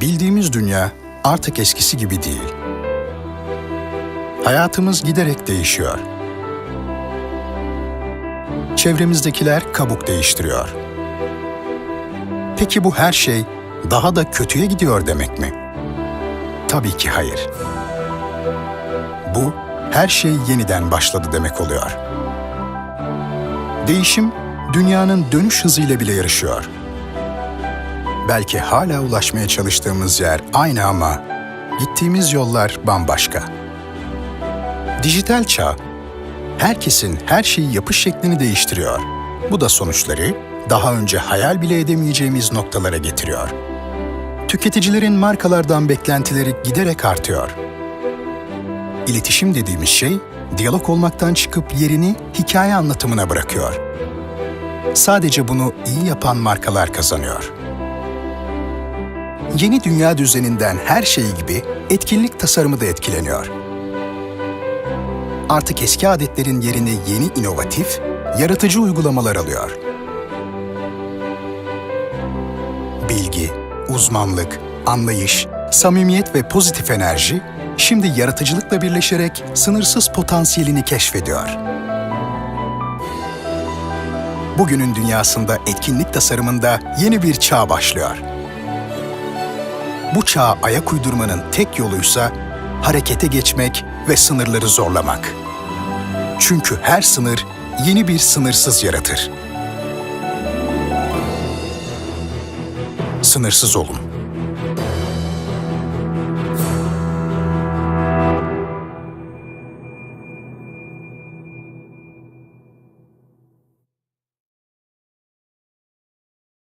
Bildiğimiz dünya artık eskisi gibi değil. Hayatımız giderek değişiyor. Çevremizdekiler kabuk değiştiriyor. Peki bu her şey daha da kötüye gidiyor demek mi? Tabii ki hayır. Bu her şey yeniden başladı demek oluyor. Değişim dünyanın dönüş hızıyla bile yarışıyor. Belki hala ulaşmaya çalıştığımız yer aynı ama gittiğimiz yollar bambaşka. Dijital çağ herkesin her şeyi yapış şeklini değiştiriyor. Bu da sonuçları daha önce hayal bile edemeyeceğimiz noktalara getiriyor. Tüketicilerin markalardan beklentileri giderek artıyor. İletişim dediğimiz şey, diyalog olmaktan çıkıp yerini hikaye anlatımına bırakıyor. Sadece bunu iyi yapan markalar kazanıyor. Yeni dünya düzeninden her şey gibi etkinlik tasarımı da etkileniyor. Artık eski adetlerin yerini yeni inovatif, yaratıcı uygulamalar alıyor. Bilgi, uzmanlık, anlayış, samimiyet ve pozitif enerji şimdi yaratıcılıkla birleşerek sınırsız potansiyelini keşfediyor. Bugünün dünyasında etkinlik tasarımında yeni bir çağ başlıyor. Bu çağa ayak uydurmanın tek yoluysa harekete geçmek ve sınırları zorlamak. Çünkü her sınır yeni bir sınırsız yaratır. Sınırsız olun.